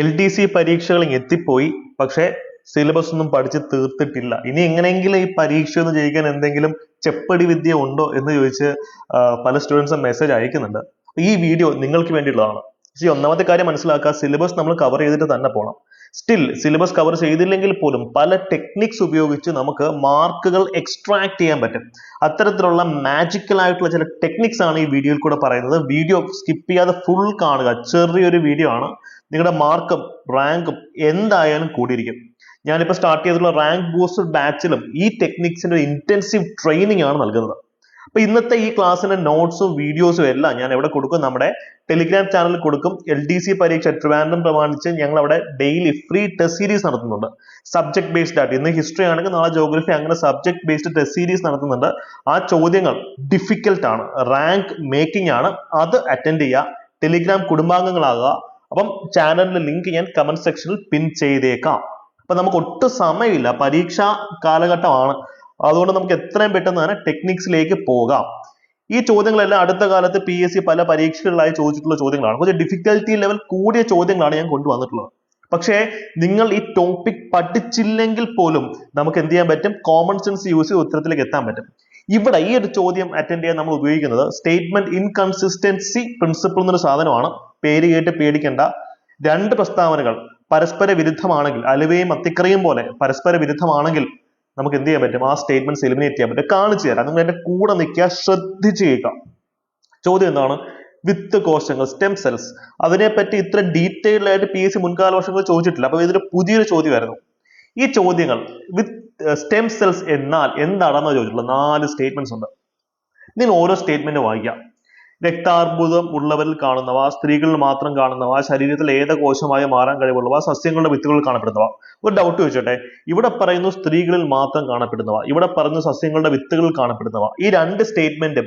L T C പരീക്ഷകൾ എത്തിപ്പോയി. പക്ഷേ syllabus ഒന്നും പഠിച്ച് തീർത്തിട്ടില്ല. ഇനി എങ്ങനെയെങ്കിലും ഈ പരീക്ഷ ഒന്ന് ജയിക്കാൻ എന്തെങ്കിലും ചെപ്പടി വിദ്യ ഉണ്ടോ എന്ന് ചോദിച്ച് പല സ്റ്റുഡൻസും മെസ്സേജ് അയക്കുന്നുണ്ട്. ഈ വീഡിയോ നിങ്ങൾക്ക് വേണ്ടിയുള്ളതാണ്. പക്ഷേ ഒന്നാമത്തെ കാര്യം മനസ്സിലാക്കുക സിലബസ് നമ്മൾ കവർ ചെയ്തിട്ട് തന്നെ പോകണം സ്റ്റിൽ സിലബസ് കവർ ചെയ്തില്ലെങ്കിൽ പോലും പല ടെക്നിക്സ് ഉപയോഗിച്ച് നമുക്ക് മാർക്കുകൾ എക്സ്ട്രാക്ട് ചെയ്യാൻ പറ്റും. അത്തരത്തിലുള്ള മാജിക്കൽ ആയിട്ടുള്ള ചില ടെക്നിക്സ് ആണ് ഈ വീഡിയോയിൽ കൂടെ പറയുന്നത്. വീഡിയോ സ്കിപ്പ് ചെയ്യാതെ ഫുൾ കാണുക. ചെറിയൊരു വീഡിയോ ആണ്. നിങ്ങളുടെ മാർക്കും റാങ്കും എന്തായാലും കൂടിയിരിക്കും. ഞാനിപ്പോൾ സ്റ്റാർട്ട് ചെയ്തിട്ടുള്ള റാങ്ക് ബൂസ്റ്റർ ബാച്ചിലും ഈ ടെക്നിക്സിന്റെ ഇന്റൻസീവ് ട്രെയിനിങ് ആണ് നൽകുന്നത്. അപ്പൊ ഇന്നത്തെ ഈ ക്ലാസ്സിന്റെ നോട്ട്സും വീഡിയോസും എല്ലാം ഞാൻ എവിടെ കൊടുക്കും? നമ്മുടെ ടെലിഗ്രാം ചാനലിൽ കൊടുക്കും. എൽ ഡി സി പരീക്ഷ ട്രിവാൻഡ്രം പ്രമാണിച്ച് ഞങ്ങൾ അവിടെ ഡെയിലി ഫ്രീ ടെസ്റ്റ് സീരീസ് നടത്തുന്നുണ്ട്. സബ്ജക്ട് ബേസ്ഡ് ആയിട്ട്. ഇന്ന് ഹിസ്റ്ററി ആണെങ്കിൽ നാളെ ജോഗ്രഫി അങ്ങനെ സബ്ജക്ട് ബേസ്ഡ് ടെസ്റ്റ് സീരീസ് നടത്തുന്നുണ്ട്. ആ ചോദ്യങ്ങൾ ഡിഫിക്കൽട്ട് ആണ്. റാങ്ക് മേക്കിംഗ് ആണ്. അത് അറ്റൻഡ് ചെയ്യുക. ടെലിഗ്രാം കുടുംബാംഗങ്ങളാകുക. അപ്പം ചാനലിന്റെ ലിങ്ക് ഞാൻ കമന്റ് സെക്ഷനിൽ പിൻ ചെയ്തേക്കാം. അപ്പൊ നമുക്ക് ഒട്ടും സമയമില്ല. പരീക്ഷാ കാലഘട്ടമാണ്. അതുകൊണ്ട് നമുക്ക് എത്രയും പെട്ടെന്ന് തന്നെ ടെക്നിക്സിലേക്ക് പോകാം. ഈ ചോദ്യങ്ങളെല്ലാം അടുത്ത കാലത്ത് പി എസ് സി പല പരീക്ഷകളിലായി ചോദിച്ചിട്ടുള്ള ചോദ്യങ്ങളാണ്. കുറച്ച് ഡിഫിക്കൽറ്റി ലെവൽ കൂടിയ ചോദ്യങ്ങളാണ് ഞാൻ കൊണ്ടുവന്നിട്ടുള്ളത്. പക്ഷേ നിങ്ങൾ ഈ ടോപ്പിക് പഠിച്ചില്ലെങ്കിൽ പോലും നമുക്ക് എന്ത് ചെയ്യാൻ പറ്റും? കോമൺ സെൻസ് യൂസ് ചെയ്ത് ഉത്തരത്തിലേക്ക് എത്താൻ പറ്റും. ഇവിടെ ഈ ഒരു ചോദ്യം അറ്റൻഡ് ചെയ്യാൻ നമ്മൾ ഉപയോഗിക്കുന്നത് സ്റ്റേറ്റ്മെന്റ് ഇൻകൺസിസ്റ്റൻസി പ്രിൻസിപ്പിൾ എന്നൊരു സാധനമാണ്. പേര് കേട്ട് പേടിക്കേണ്ട. രണ്ട് പ്രസ്താവനകൾ പരസ്പര വിരുദ്ധമാണെങ്കിൽ അലുവയും അത്തിക്കറിയും പോലെ പരസ്പര വിരുദ്ധമാണെങ്കിൽ നമുക്ക് എന്ത് ചെയ്യാൻ പറ്റും? ആ സ്റ്റേറ്റ്മെന്റ്സ് എലിമിനേറ്റ് ചെയ്യാൻ പറ്റും. കാണിച്ചു തരാം. നിങ്ങൾ എന്റെ കൂടെ നിൽക്കുക ശ്രദ്ധിച്ചു കേൾക്കുക ചോദ്യം എന്താണ്? വിത്ത് കോശങ്ങൾ സ്റ്റെം സെൽസ് അതിനെപ്പറ്റി ഇത്ര ഡീറ്റെയിൽഡ് ആയിട്ട് പി എസ് സി മുൻകാല വർഷങ്ങളിൽ ചോദിച്ചിട്ടില്ല. അപ്പൊ ഇതൊരു പുതിയൊരു ചോദ്യമായിരുന്നു. ഈ ചോദ്യങ്ങൾ വിത്ത് സ്റ്റെം സെൽസ് എന്നാൽ എന്താണെന്ന് ചോദിച്ചിട്ടുള്ളത് നാല് സ്റ്റേറ്റ്മെന്റ്സ് ഉണ്ട്. നിങ്ങൾ ഓരോ സ്റ്റേറ്റ്മെന്റ് വായിക്കാം. രക്താർബുദം ഉള്ളവരിൽ കാണുന്നവ സ്ത്രീകളിൽ മാത്രം കാണുന്നവ ശരീരത്തിൽ ഏത കോശമായി മാറാൻ കഴിവുള്ളവ സസ്യങ്ങളുടെ വിത്തുകളിൽ കാണപ്പെടുന്നവ. ഒരു ഡൗട്ട് ചോദിച്ചോട്ടെ. ഇവിടെ പറയുന്നു സ്ത്രീകളിൽ മാത്രം കാണപ്പെടുന്നവ. ഇവിടെ പറയുന്നു സസ്യങ്ങളുടെ വിത്തുകളിൽ കാണപ്പെടുന്നവ. ഈ രണ്ട് സ്റ്റേറ്റ്മെന്റും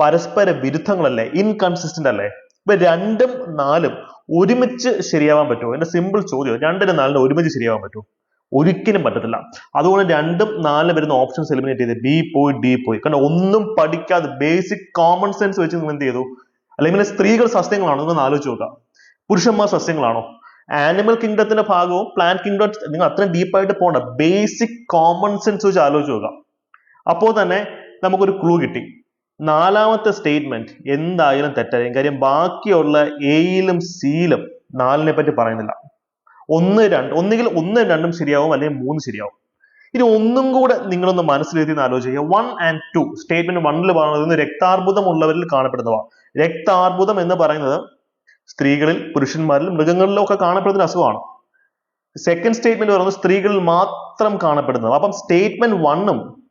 പരസ്പര വിരുദ്ധങ്ങളല്ലേ? ഇൻകൺസിസ്റ്റന്റ് അല്ലേ? ഇപ്പൊ രണ്ടും നാലും ഒരുമിച്ച് ശരിയാവാൻ പറ്റുമോ? എന്റെ സിമ്പിൾ ചോദ്യം. രണ്ടിനും നാലിനും ഒരുമിച്ച് ശരിയാവാൻ പറ്റുമോ? ഒരിക്കലും പറ്റത്തില്ല. അതുകൊണ്ട് രണ്ടും നാലിലും വരുന്ന ഓപ്ഷൻസ് എലിമിനേറ്റ് ചെയ്ത് ബി പോയി ഡി പോയി. കാരണം ഒന്നും പഠിക്കാതെ ബേസിക് കോമൺ സെൻസ് വെച്ച് നിങ്ങൾ എന്ത് ചെയ്തു? അല്ലെങ്കിൽ സ്ത്രീകൾ സസ്യങ്ങളാണോ? നിങ്ങൾ ആലോചിച്ച് നോക്കുക. പുരുഷന്മാർ സസ്യങ്ങളാണോ? ആനിമൽ കിങ്ഡത്തിന്റെ ഭാഗവും പ്ലാന്റ് കിങ്ഡം നിങ്ങൾ അത്രയും ഡീപ്പായിട്ട് പോകണ്ട. ബേസിക് കോമൺ സെൻസ് വെച്ച് ആലോചിച്ച് നോക്കുക. അപ്പോൾ തന്നെ നമുക്കൊരു ക്ലൂ കിട്ടി. നാലാമത്തെ സ്റ്റേറ്റ്മെന്റ് എന്തായാലും തെറ്റായിരിക്കും. കാര്യം ബാക്കിയുള്ള എയിലും സിയിലും നാലിനെ പറ്റി പറയുന്നില്ല. ഒന്ന് രണ്ട് ഒന്നുകിൽ ഒന്ന് രണ്ടും ശരിയാവും അല്ലെങ്കിൽ മൂന്ന് ശരിയാവും. ഇനി ഒന്നും കൂടെ നിങ്ങളൊന്ന് മനസ്സിലെത്തി ആലോചിക്കുക. വൺ ആൻഡ് ടു സ്റ്റേറ്റ്മെന്റ് വണ്ണിൽ പറയുന്നത് രക്താർബുദം ഉള്ളവരിൽ കാണപ്പെടുന്നവ. രക്താർബുദം എന്ന് പറയുന്നത് സ്ത്രീകളിൽ പുരുഷന്മാരിൽ മൃഗങ്ങളിലും ഒക്കെ കാണപ്പെടുന്ന അസുഖമാണ്. സെക്കൻഡ് സ്റ്റേറ്റ്മെന്റ് പറയുന്നത് സ്ത്രീകളിൽ മാത്രം കാണപ്പെടുന്നത് അപ്പം സ്റ്റേറ്റ്മെന്റ് വണ്ണും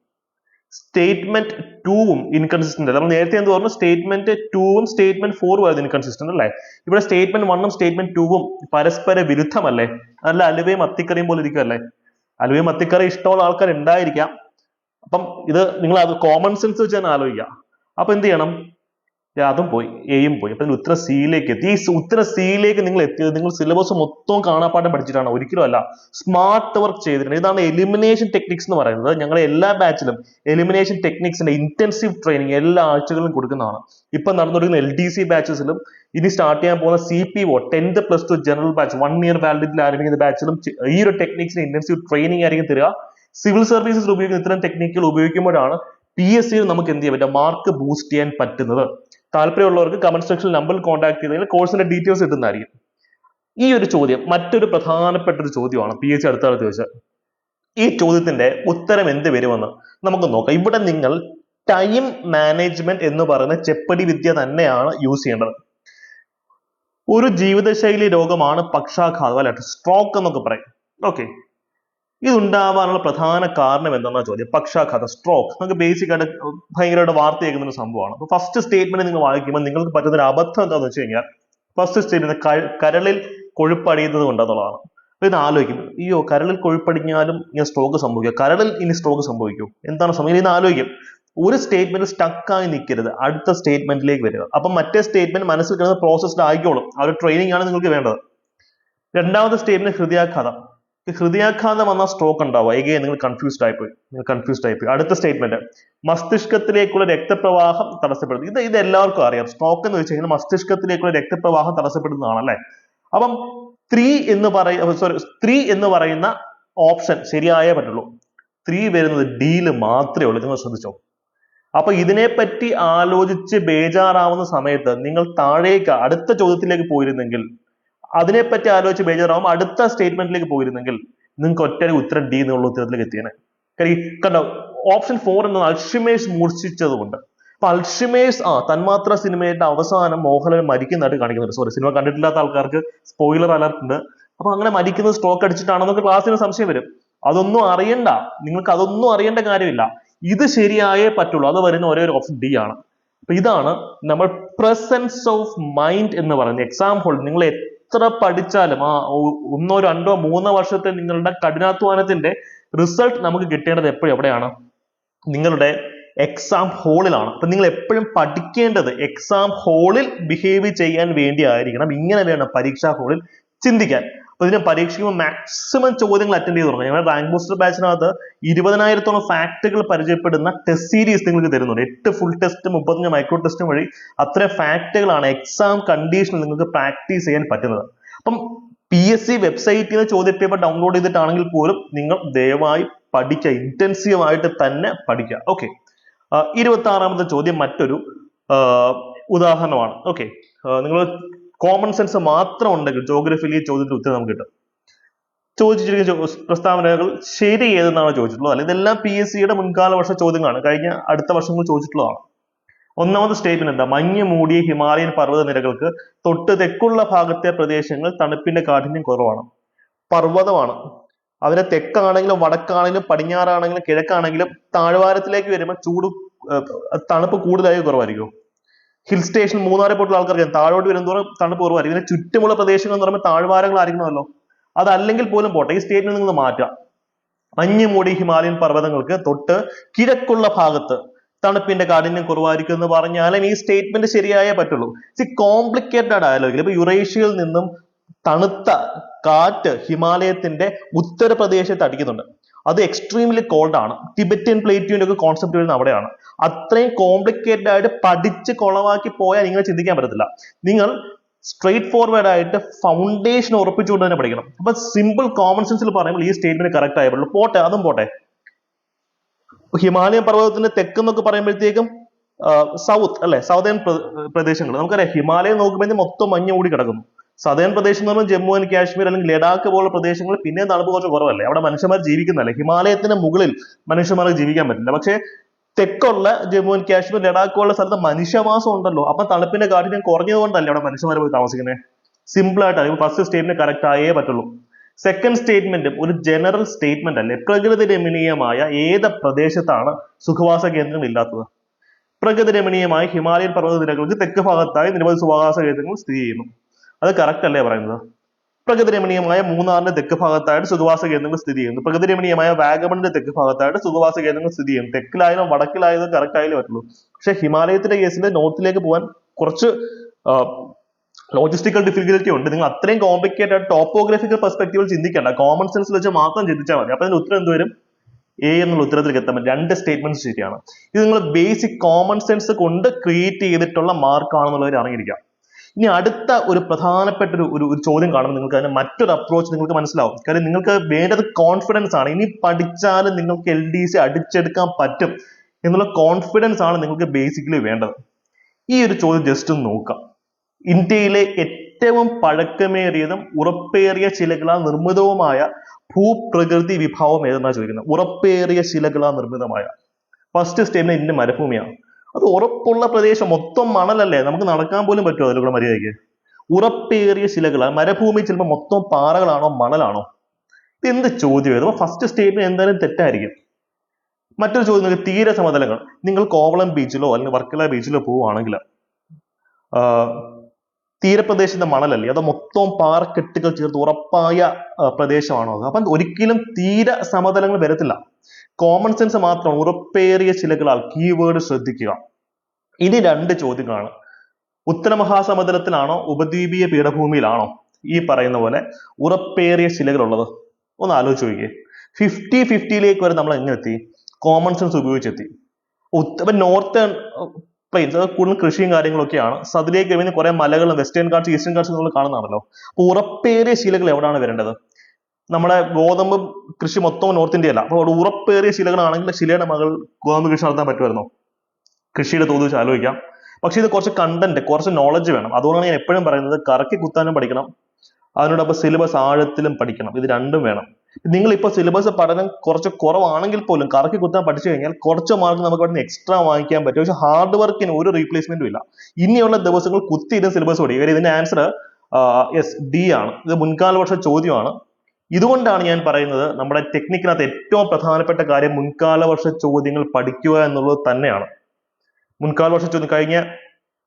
സ്റ്റേറ്റ്മെന്റ് ടൂവും ഇൻകൺസിസ്റ്റന്റ് നമ്മൾ നേരത്തെ എന്ത് പറഞ്ഞു? സ്റ്റേറ്റ്മെന്റ് ടൂവും സ്റ്റേറ്റ്മെന്റ് ഫോറും ആയിരുന്നു ഇൻകൺസിസ്റ്റന്റ് അല്ലേ? ഇവിടെ സ്റ്റേറ്റ്മെന്റ് വണ്ണും സ്റ്റേറ്റ്മെന്റ് ടൂവും പരസ്പര വിരുദ്ധമല്ലേ? നല്ല അലുവയും അത്തിക്കറിയും പോലെ ഇരിക്കുമല്ലേ അലുവയും അത്തിക്കറി ഇഷ്ടമുള്ള ആൾക്കാർ ഉണ്ടായിരിക്കാം അപ്പം ഇത് നിങ്ങൾ അത് കോമൺ സെൻസ് വെച്ച് തന്നെ ആലോചിക്കുക. അപ്പൊ എന്ത് ചെയ്യണം? അതും പോയി എയും പോയി. അപ്പൊ നിങ്ങൾ ഉത്തര സിയിലേക്ക് എത്തി. ഈ ഉത്തരം സിയിലേക്ക് നിങ്ങൾ എത്തിയത് നിങ്ങൾ സിലബസ് മൊത്തം കാണാപ്പാഠം പഠിച്ചിട്ടാണ്. ഒരിക്കലും അല്ല. സ്മാർട്ട് വർക്ക് ചെയ്തിട്ടുണ്ട്. ഇതാണ് എലിമിനേഷൻ ടെക്നിക്സ് എന്ന് പറയുന്നത്. ഞങ്ങളുടെ എല്ലാ ബാച്ചിലും എലിമിനേഷൻ ടെക്നിക്സിന്റെ ഇന്റൻസീവ് ട്രെയിനിങ് എല്ലാ ആഴ്ചകളിലും കൊടുക്കുന്നതാണ്. ഇപ്പൊ നടന്നുകൊണ്ടിരിക്കുന്ന എൽ ഡി സി ബാച്ചസിലും ഇനി സ്റ്റാർട്ട് ചെയ്യാൻ പോകുന്ന C P O tenth plus two general batch one year വാലിഡിറ്റിൽ ആരംഭിക്കുന്ന ബാച്ചിലും ഈ ഒരു ടെക്നിക്സിന് ഇന്റൻസീവ് ട്രെയിനിങ് ആയിരിക്കും തരിക. സിവിൽ സർവീസസിൽ ഉപയോഗിക്കുന്ന ഇത്തരം ടെക്നിക്കുകൾ ഉപയോഗിക്കുമ്പോഴാണ് പി എസ് സിയിൽ നമുക്ക് എന്ത് ചെയ്യാൻ പറ്റുക? മാർക്ക് ബൂസ്റ്റ് ചെയ്യാൻ പറ്റുന്നത്. താല്പര്യമുള്ളവർക്ക് കമന്റ് സെക്ഷനിൽ നമ്പറിൽ കോൺടാക്ട് ചെയ്താൽ കോഴ്സിന്റെ ഡീറ്റെയിൽസ് കിട്ടുന്നതായിരിക്കും. ഈ ഒരു ചോദ്യം മറ്റൊരു പ്രധാനപ്പെട്ട ഒരു ചോദ്യമാണ് പി എച്ച് കാലത്ത് ചോദിച്ചത് ഈ ചോദ്യത്തിന്റെ ഉത്തരം എന്ത് വരുമെന്ന് നമുക്ക് നോക്കാം. ഇവിടെ നിങ്ങൾ ടൈം മാനേജ്മെന്റ് എന്ന് പറയുന്ന ചെപ്പടി വിദ്യ തന്നെയാണ് യൂസ് ചെയ്യേണ്ടത്. ഒരു ജീവിതശൈലി രോഗമാണ് പക്ഷാഘാതം അല്ലെ? സ്ട്രോക്ക് എന്നൊക്കെ പറയും. ഓക്കെ ഇതുണ്ടാവാനുള്ള പ്രധാന കാരണം എന്താണെന്ന ചോദ്യം. പക്ഷാഘാതം സ്ട്രോക്ക് നമുക്ക് ബേസിക് ആയിട്ട് ഭയങ്കരമായിട്ട് വാർത്ത കേൾക്കുന്ന ഒരു സംഭവമാണ്. അപ്പൊ ഫസ്റ്റ് സ്റ്റേറ്റ്മെന്റ് നിങ്ങൾ വായിക്കുമ്പോൾ നിങ്ങൾക്ക് പറ്റുന്ന ഒരു അബദ്ധം എന്താണെന്ന് വെച്ച് കഴിഞ്ഞാൽ ഫസ്റ്റ് സ്റ്റേറ്റ്മെന്റ് കരളിൽ കൊഴുപ്പടിയുന്നത് കൊണ്ടെന്നുള്ളതാണ് അപ്പൊ ഇത് ആലോചിക്കും. അയ്യോ കരളിൽ കൊഴുപ്പടിഞ്ഞാലും ഇങ്ങനെ സ്ട്രോക്ക് സംഭവിക്കുക കരളിൽ ഇനി സ്ട്രോക്ക് സംഭവിക്കും എന്താണ് സംഭവിക്കുന്നത്? ഇത് ആലോചിക്കും. ഒരു സ്റ്റേറ്റ്മെന്റ് സ്റ്റക്കായി നിൽക്കരുത്. അടുത്ത സ്റ്റേറ്റ്മെന്റിലേക്ക് വരിക. അപ്പം മറ്റേ സ്റ്റേറ്റ്മെന്റ് മനസ്സിൽ കിടന്ന് പ്രോസസ്ഡ് ആയിക്കോളും. ആ ഒരു ട്രെയിനിങ് ആണ് നിങ്ങൾക്ക് വേണ്ടത്. രണ്ടാമത്തെ സ്റ്റേറ്റ്മെന്റ് ഹൃദയാഘാതം. ഹൃദയാഘാതം വന്ന സ്ട്രോക്ക് ഉണ്ടാവുക. എഗെയിൻ നിങ്ങൾ കൺഫ്യൂസ്ഡ് ആയിപ്പോയി നിങ്ങൾ കൺഫ്യൂസ്ഡ് ആയിപ്പോയി അടുത്ത സ്റ്റേറ്റ്മെന്റ് മസ്തിഷ്കത്തിലേക്കുള്ള രക്തപ്രവാഹം തടസ്സപ്പെടുന്നു. ഇത് ഇത് എല്ലാവർക്കും അറിയാം. സ്ട്രോക്ക് എന്ന് വെച്ച് കഴിഞ്ഞാൽ മസ്തിഷ്കത്തിലേക്കുള്ള രക്തപ്രവാഹം തടസ്സപ്പെടുന്നതാണ് അല്ലേ അപ്പം ത്രീ എന്ന് പറയ സോറി ത്രീ എന്ന് പറയുന്ന ഓപ്ഷൻ ശരിയായേ പറ്റുള്ളൂ. ത്രീ വരുന്നത് ഡിയിൽ മാത്രമേ ഉള്ളൂ. നിങ്ങൾ ശ്രദ്ധിച്ചോ? അപ്പൊ ഇതിനെപ്പറ്റി ആലോചിച്ച് ബേജാറാവുന്ന സമയത്ത് നിങ്ങൾ താഴേക്ക് അടുത്ത ചോദ്യത്തിലേക്ക് പോയിരുന്നെങ്കിൽ അതിനെപ്പറ്റി ആലോചിച്ച് ബേജാറാവും അടുത്ത സ്റ്റേറ്റ്മെന്റിലേക്ക് പോയിരുന്നെങ്കിൽ നിങ്ങൾക്ക് ഒറ്റ ഉത്തരം ഡി എന്നുള്ള ഉത്തരത്തിലേക്ക് എത്തിയേനെ. കാര്യം കണ്ടോ ഓപ്ഷൻ ഫോർ എന്നത് അൽഷിമേഴ്സ് മൂർച്ഛിച്ചതുകൊണ്ട്. അപ്പൊ അൽഷിമേഴ്സ് ആ തന്മാത്ര സിനിമയുടെ അവസാനം മോഹൻലാൽ മരിക്കുന്നതായിട്ട് കാണിക്കുന്നുണ്ട്. സോറി സിനിമ കണ്ടിട്ടില്ലാത്ത ആൾക്കാർക്ക് സ്പോയിലർ അലർട്ട് ഉണ്ട്. അപ്പൊ അങ്ങനെ മരിക്കുന്നത് സ്ട്രോക്ക് അടിച്ചിട്ടാണെന്നൊക്കെ ക്ലാസ്സിന് സംശയം വരും. അതൊന്നും അറിയണ്ട. നിങ്ങൾക്ക് അതൊന്നും അറിയേണ്ട കാര്യമില്ല. ഇത് ശരിയായേ പറ്റുള്ളൂ. അത് വരുന്ന ഒരേ ഒരു ഓപ്ഷൻ ഡി ആണ്. അപ്പൊ ഇതാണ് നമ്മൾ പ്രസൻസ് ഓഫ് മൈൻഡ് എന്ന് പറയുന്നത് എക്സാം ഹോൾ നിങ്ങൾ എത്ര പഠിച്ചാലും ആ ഒന്നോ രണ്ടോ മൂന്നോ വർഷത്തെ നിങ്ങളുടെ കഠിനാധ്വാനത്തിന്റെ റിസൾട്ട് നമുക്ക് കിട്ടേണ്ടത് എപ്പോഴും എവിടെയാണ്? നിങ്ങളുടെ എക്സാം ഹോളിലാണ് അപ്പൊ നിങ്ങൾ എപ്പോഴും പഠിക്കേണ്ടത് എക്സാം ഹോളിൽ ബിഹേവ് ചെയ്യാൻ വേണ്ടി ആയിരിക്കണം ഇങ്ങനെ വേണം പരീക്ഷാ ഹോളിൽ ചിന്തിക്കാൻ. ഇതിന് പരീക്ഷയ്ക്ക് മാക്സിമം ചോദ്യങ്ങൾ അറ്റൻഡ് ചെയ്ത് തുടങ്ങും. ഞങ്ങളുടെ റാങ്ക് ബൂസ്റ്റർ ബാച്ചിനകത്ത് ഇരുപതിനായിരത്തോളം ഫാക്ടുകൾ പരിചയപ്പെടുന്ന ടെസ്റ്റ് സീരീസ് നിങ്ങൾക്ക് തരുന്നുണ്ട്. എട്ട് ഫുൾ ടെസ്റ്റ് മുപ്പത്തഞ്ച് മൈക്രോ ടെസ്റ്റും വഴി അത്ര ഫാക്ടുകളാണ് എക്സാം കണ്ടീഷനിൽ നിങ്ങൾക്ക് പ്രാക്ടീസ് ചെയ്യാൻ പറ്റുന്നത്. അപ്പം പി എസ് സി വെബ്സൈറ്റിൽ നിന്ന് ചോദ്യ പേപ്പർ ഡൗൺലോഡ് ചെയ്തിട്ടാണെങ്കിൽ പോലും നിങ്ങൾ ദയവായി പഠിക്കുക. ഇന്റൻസീവ് ആയിട്ട് തന്നെ പഠിക്കുക. ഓക്കെ ഇരുപത്തി ആറാമത്തെ ചോദ്യം മറ്റൊരു ഉദാഹരണമാണ്. ഓക്കെ നിങ്ങൾ കോമൺ സെൻസ് മാത്രം ഉണ്ടെങ്കിൽ ജോഗ്രഫിയിൽ ചോദ്യത്തിന് ഉത്തരം നമുക്ക് കിട്ടും. ചോദിച്ചിരിക്കുന്ന പ്രസ്താവനകൾ ശരി ഏതെന്നാണ് ചോദിച്ചിട്ടുള്ളത്? അല്ല ഇതെല്ലാം പി എസ് സിയുടെ മുൻകാല വർഷ ചോദ്യങ്ങളാണ്. കഴിഞ്ഞ അടുത്ത വർഷങ്ങൾ ചോദിച്ചിട്ടുള്ളതാണ്. ഒന്നാമത്തെ സ്റ്റേറ്റ്മെന്റ് എന്താ? മഞ്ഞ് മൂടിയ ഹിമാലയൻ പർവത നിരകൾക്ക് തൊട്ട് തെക്കുള്ള ഭാഗത്തെ പ്രദേശങ്ങൾ തണുപ്പിന്റെ കാഠിന്യം കുറവാണ്. പർവതമാണ്. അതിന് തെക്കാണെങ്കിലും വടക്കാണെങ്കിലും പടിഞ്ഞാറാണെങ്കിലും കിഴക്കാണെങ്കിലും താഴ്വാരത്തിലേക്ക് വരുമ്പോൾ ചൂട് തണുപ്പ് കൂടുതലായി കുറവായിരിക്കും. ഹിൽ സ്റ്റേഷൻ മൂന്നാറെ പോയിട്ടുള്ള ആൾക്കാർക്ക് താഴോട്ട് വരുന്നതോറും തണുപ്പ് കുറവായിരിക്കും. ഇതിന് ചുറ്റുമുള്ള പ്രദേശങ്ങൾ എന്ന് പറയുമ്പോൾ താഴ്വാരങ്ങളായിരിക്കണമല്ലോ അതല്ലെങ്കിൽ പോലും പോട്ടെ ഈ സ്റ്റേറ്റിൽ നിങ്ങൾ മാറ്റുക. മഞ്ഞ് ഹിമാലയൻ പർവതങ്ങൾക്ക് തൊട്ട് കിഴക്കുള്ള ഭാഗത്ത് തണുപ്പിന്റെ കാഠിന്യം കുറവായിരിക്കും എന്ന് പറഞ്ഞാലും ഈ സ്റ്റേറ്റ്മെന്റ് ശരിയായേ പറ്റുള്ളൂ. സി കോംപ്ലിക്കേറ്റഡ് ആയാലും ഇപ്പൊ യുറേഷ്യയിൽ നിന്നും തണുത്ത കാറ്റ് ഹിമാലയത്തിന്റെ ഉത്തരപ്രദേശത്ത് അടിക്കുന്നുണ്ട്. അത് എക്സ്ട്രീംലി കോൾഡ് ആണ്. ടിബറ്റൻ പ്ലേറ്റ്യൂവിന്റെ ഒക്കെ കോൺസെപ്റ്റ് വരുന്നത് അവിടെയാണ്. അത്രയും കോംപ്ലിക്കേറ്റഡ് ആയിട്ട് പഠിച്ച് കുളമാക്കി പോയാൽ നിങ്ങൾ ചിന്തിക്കാൻ പറ്റത്തില്ല. നിങ്ങൾ സ്ട്രേറ്റ് ഫോർവേഡ് ആയിട്ട് ഫൗണ്ടേഷൻ ഉറപ്പിച്ചുകൊണ്ട് തന്നെ പഠിക്കണം. അപ്പൊ സിമ്പിൾ കോമൺ സെൻസിൽ പറയുമ്പോൾ ഈ സ്റ്റേറ്റ്മെന്റ് കറക്റ്റ് ആയപ്പോൾ പോട്ടെ അതും പോട്ടെ. ഹിമാലയൻ പർവതത്തിന്റെ തെക്കെന്നൊക്കെ പറയുമ്പോഴത്തേക്കും സൗത്ത് അല്ലെ? സൗതേൺ പ്രദേശങ്ങൾ. നമുക്കറിയാം ഹിമാലയം നോക്കുമ്പോൾ മൊത്തം മഞ്ഞ് മൂടി കിടക്കുന്നു. സദേൺ പ്രദേശം എന്ന് പറയുമ്പോൾ ജമ്മു ആൻഡ് കാശ്മീർ അല്ലെങ്കിൽ ലഡാക്ക് പോലുള്ള പ്രദേശങ്ങളിൽ പിന്നെ തണുപ്പ് കുറച്ച് കുറവല്ലേ? അവിടെ മനുഷ്യന്മാർ ജീവിക്കുന്നതല്ലേ ഹിമാലയത്തിന്റെ മുകളിൽ മനുഷ്യന്മാർക്ക് ജീവിക്കാൻ പറ്റില്ല. പക്ഷേ തെക്കുള്ള ജമ്മു ആൻഡ് കാശ്മീർ ലഡാക്ക് പോലുള്ള സ്ഥലത്ത് മനുഷ്യവാസം ഉണ്ടല്ലോ. അപ്പൊ തണുപ്പിന്റെ കാഠിന്യം കുറഞ്ഞതുകൊണ്ടല്ലേ അവിടെ മനുഷ്യന്മാർ പോയി താമസിക്കുന്നത്? സിമ്പിൾ ആയിട്ട് ഫസ്റ്റ് സ്റ്റേറ്റ്മെന്റ് കറക്റ്റ് ആയേ പറ്റുള്ളൂ. സെക്കൻഡ് സ്റ്റേറ്റ്മെന്റ് ഒരു ജനറൽ സ്റ്റേറ്റ്മെന്റ് അല്ലേ? പ്രകൃതി രമണീയമായ ഏത് പ്രദേശത്താണ് സുഖവാസ കേന്ദ്രങ്ങൾ ഇല്ലാത്തത്? പ്രകൃതി രമണീയമായ ഹിമാലയൻ പർവത നിരകൾക്ക് തെക്ക് ഭാഗത്തായി നിരവധി സുഖവാസ കേന്ദ്രങ്ങൾ സ്ഥിതി ചെയ്യുന്നു. അത് കറക്റ്റ് അല്ലേ പറയുന്നത്? പ്രകൃതി രമണീയമായ മൂന്നാറിന്റെ തെക്ക് ഭാഗത്തായിട്ട് സുഖവാസ കേന്ദ്രങ്ങൾ സ്ഥിതി ചെയ്യുന്നു. പ്രകൃതി രമണീയമായ വാഗമണിന്റെ തെക്ക് ഭാഗത്തായിട്ട് സുഖവാസ കേന്ദ്രങ്ങൾ സ്ഥിതി ചെയ്യും തെക്കിലായാലും വടക്കിലായാലും കറക്റ്റ് ആയാലും പറ്റുള്ളൂ. പക്ഷെ ഹിമാലയത്തിന്റെ കേസിൽ നോർത്തിലേക്ക് പോകാൻ കുറച്ച് ലോജിസ്റ്റിക്കൽ ഡിഫിക്കൽറ്റി ഉണ്ട്. നിങ്ങൾ അത്രയും കോംപ്ലിക്കേറ്റഡ് ടോപ്പോഗ്രാഫിക്കൽ പെർസ്പെക്റ്റീവിൽ ചിന്തിക്കേണ്ട. കോമൺ സെൻസിൽ വെച്ച് മാത്രം ചിന്തിച്ചാൽ മതി. അപ്പൊ അതിന്റെ ഉത്തരം എന്ത് വരും? എ എന്നുള്ള ഉത്തരത്തിലേക്ക് എത്താൻ പറ്റും. രണ്ട് സ്റ്റേറ്റ്മെന്റ് ശരിയാണ്. ഇത് നിങ്ങൾ ബേസിക് കോമൺ സെൻസ് കൊണ്ട് ക്രിയേറ്റ് ചെയ്തിട്ടുള്ള മാർക്കാണെന്നുള്ളവർ അറിഞ്ഞിരിക്കാം. ഇനി അടുത്ത ഒരു പ്രധാനപ്പെട്ട ഒരു ഒരു ചോദ്യം കാണുമ്പോൾ നിങ്ങൾക്ക് അതിന് മറ്റൊരു അപ്രോച്ച് നിങ്ങൾക്ക് മനസ്സിലാവും. കാര്യം നിങ്ങൾക്ക് വേണ്ടത് കോൺഫിഡൻസ് ആണ്. ഇനി പഠിച്ചാലും നിങ്ങൾക്ക് എൽ ഡി സി അടിച്ചെടുക്കാൻ പറ്റും എന്നുള്ള കോൺഫിഡൻസ് ആണ് നിങ്ങൾക്ക് ബേസിക്കലി വേണ്ടത്. ഈ ഒരു ചോദ്യം ജസ്റ്റ് ഒന്ന് നോക്കാം. ഇന്ത്യയിലെ ഏറ്റവും പഴക്കമേറിയതും ഉറപ്പേറിയ ശിലകളാൽ നിർമ്മിതവുമായ ഭൂപ്രകൃതി വിഭാവം ഏതെന്നാ ചോദിക്കുന്നത്? ഉറപ്പേറിയ ശിലകളാൽ നിർമ്മിതമായ. ഫസ്റ്റ് സ്റ്റേറ്റ്മെന്റ് ഇന്ത്യൻ മരുഭൂമിയാണ്. അത് ഉറപ്പുള്ള പ്രദേശം മൊത്തം മണലല്ലേ? നമുക്ക് നടക്കാൻ പോലും പറ്റുമോ അതിലൂടെ മര്യാദയ്ക്ക്? ഉറപ്പേറിയ ശിലകൾ മരഭൂമി ചിലപ്പോൾ മൊത്തം പാറകളാണോ മണലാണോ? ഇത് എന്ത് ചോദ്യം ഇത് ഫസ്റ്റ് സ്റ്റേറ്റ്മെന്റ് എന്തായാലും തെറ്റായിരിക്കും. മറ്റൊരു ചോദ്യം നിങ്ങൾക്ക് തീര സമതലങ്ങൾ നിങ്ങൾ കോവളം ബീച്ചിലോ അല്ലെങ്കിൽ വർക്കല ബീച്ചിലോ പോവുകയാണെങ്കിൽ തീരപ്രദേശത്തെ മണലല്ലേ? അതോ മൊത്തം പാറക്കെട്ടുകൾ ചേർത്ത് ഉറപ്പായ പ്രദേശമാണോ അത്? അപ്പം ഒരിക്കലും തീര സമതലങ്ങൾ വരത്തില്ല. കോമൺ സെൻസ് മാത്രം ഉറപ്പേറിയ ശിലകളാൽ കീവേഡ് ശ്രദ്ധിക്കുക. ഇനി രണ്ട് ചോദ്യങ്ങളാണ്. ഉത്തരമഹാസമുദ്രത്തിലാണോ ഉപദ്വീപീയ പീഠഭൂമിയിലാണോ ഈ പറയുന്ന പോലെ ഉറപ്പേറിയ ശിലകളുള്ളത് ഒന്ന് ആലോചിച്ച് നോക്കിയേ. ഫിഫ്റ്റി ഫിഫ്റ്റിയിലേക്ക് വരെ നമ്മൾ എങ്ങനെ എത്തി? കോമൺ സെൻസ് ഉപയോഗിച്ചെത്തി. ഉത്ത- ഇപ്പൊ നോർത്തേൺ പ്ലെയിൻസ് അത് കൂടുതൽ കൃഷിയും കാര്യങ്ങളൊക്കെയാണ്. സതിലേക്ക് വരുന്ന കുറെ മലകളും വെസ്റ്റേൺ കാർഡ്സ് ഈസ്റ്റേൺ കാർഡ്സ് നമ്മൾ കാണുന്നതാണല്ലോ. അപ്പൊ ഉറപ്പേറിയ ശിലകൾ എവിടെയാണ് വരേണ്ടത്? നമ്മുടെ ഗോതമ്പ് കൃഷി മൊത്തം നോർത്ത് ഇന്ത്യ അല്ല അപ്പോൾ അവിടെ ഉറപ്പേറിയ ശിലകളാണെങ്കിൽ ശിലയുടെ മകൾ ഗോതമ്പ് കൃഷി നടത്താൻ പറ്റുമായിരുന്നോ. കൃഷിയുടെ തോത് വെച്ച് ആലോചിക്കാം. പക്ഷെ ഇത് കുറച്ച് കണ്ടന്റ് കുറച്ച് നോളജ് വേണം. അതുകൊണ്ടാണ് ഞാൻ എപ്പോഴും പറയുന്നത് കറക്കി കുത്താനും പഠിക്കണം. അതിനോടൊപ്പം സിലബസ് ആഴത്തിലും പഠിക്കണം. ഇത് രണ്ടും വേണം. നിങ്ങൾ ഇപ്പോൾ സിലബസ് പഠനം കുറച്ച് കുറവാണെങ്കിൽ പോലും കറക്കി കുത്താൻ പഠിച്ചു കഴിഞ്ഞാൽ കുറച്ച് മാർക്ക് നമുക്ക് അവിടെ എക്സ്ട്രാ വാങ്ങിക്കാൻ പറ്റും. പക്ഷെ ഹാർഡ് വർക്കിന് ഒരു റീപ്ലേസ്മെന്റും ഇല്ല. ഇനിയുള്ള ദിവസങ്ങൾ കുത്തിയിരുന്ന സിലബസ് പഠിക്കും. ഇതിന്റെ ആൻസർ എസ് ഡി ആണ്. ഇത് മുൻകാല വർഷ ചോദ്യമാണ്. ഇതുകൊണ്ടാണ് ഞാൻ പറയുന്നത് നമ്മുടെ ടെക്നിക്കിനകത്ത് ഏറ്റവും പ്രധാനപ്പെട്ട കാര്യം മുൻകാല വർഷ ചോദ്യങ്ങൾ പഠിക്കുക എന്നുള്ളത് തന്നെയാണ്. മുൻകാല വർഷ ചോദ്യം കഴിഞ്ഞ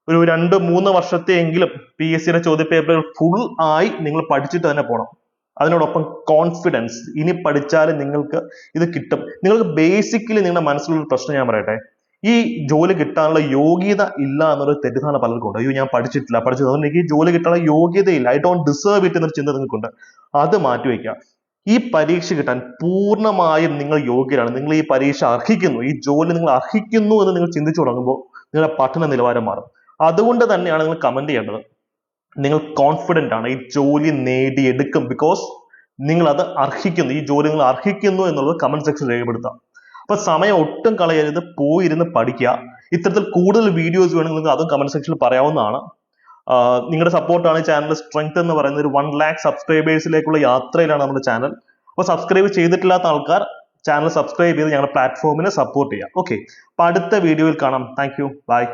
ഒരു രണ്ട് മൂന്ന് വർഷത്തെയെങ്കിലും പി എസ് സിയുടെ ചോദ്യ പേപ്പറുകൾ ഫുൾ ആയി നിങ്ങൾ പഠിച്ചിട്ട് തന്നെ പോകണം അതിനോടൊപ്പം കോൺഫിഡൻസ് ഇനി പഠിച്ചാൽ നിങ്ങൾക്ക് ഇത് കിട്ടും. നിങ്ങൾക്ക് ബേസിക്കലി നിങ്ങളുടെ മനസ്സിലുള്ള പ്രശ്നം ഞാൻ പറയട്ടെ. ഈ ജോലി കിട്ടാനുള്ള യോഗ്യത ഇല്ല എന്നൊരു തെറ്റിദ്ധാരണ പലർക്കും ഉണ്ട്. അയ്യോ ഞാൻ പഠിച്ചിട്ടില്ല പഠിച്ചത് അതുകൊണ്ട് എനിക്ക് ജോലി കിട്ടാനുള്ള യോഗ്യതയില്ല. ഐ ഡോണ്ട് ഡിസേർവ് ഇറ്റ് എന്നൊരു ചിന്ത നിങ്ങൾക്കുണ്ട്. അത് മാറ്റിവെക്കുക ഈ പരീക്ഷ കിട്ടാൻ പൂർണമായും നിങ്ങൾ യോഗ്യരാണ്. നിങ്ങൾ ഈ പരീക്ഷ അർഹിക്കുന്നു. ഈ ജോലി നിങ്ങൾ അർഹിക്കുന്നു എന്ന് നിങ്ങൾ ചിന്തിച്ചു തുടങ്ങുമ്പോൾ നിങ്ങളുടെ പഠന നിലവാരം മാറും. അതുകൊണ്ട് തന്നെയാണ് നിങ്ങൾ കമന്റ് ചെയ്യേണ്ടത്. നിങ്ങൾ കോൺഫിഡന്റ് ആണ്. ഈ ജോലി നേടിയെടുക്കും ബിക്കോസ് നിങ്ങൾ അത് അർഹിക്കുന്നു. ഈ ജോലി നിങ്ങൾ അർഹിക്കുന്നു എന്നുള്ളത് കമന്റ് സെക്ഷൻ രേഖപ്പെടുത്താം. അപ്പൊ സമയം ഒട്ടും കളയരുത്. പോയിരുന്ന് പഠിക്കുക. ഇത്തരത്തിൽ കൂടുതൽ വീഡിയോസ് വേണമെങ്കിൽ നിങ്ങൾക്ക് അതും കമന്റ് സെക്ഷനിൽ പറയാവുന്നതാണ്. നിങ്ങളുടെ സപ്പോർട്ടാണ് ചാനൽ സ്ട്രെങ്ത് എന്ന് പറയുന്നത്. ഒരു വൺ ലാക്ക് സബ്സ്ക്രൈബേഴ്സിലേക്കുള്ള യാത്രയിലാണ് നമ്മുടെ ചാനൽ അപ്പോൾ സബ്സ്ക്രൈബ് ചെയ്തിട്ടില്ലാത്ത ആൾക്കാർ ചാനൽ സബ്സ്ക്രൈബ് ചെയ്ത് ഞങ്ങളുടെ പ്ലാറ്റ്ഫോമിനെ സപ്പോർട്ട് ചെയ്യാം ഓക്കെ അപ്പൊ അടുത്ത വീഡിയോയിൽ കാണാം. Thank you by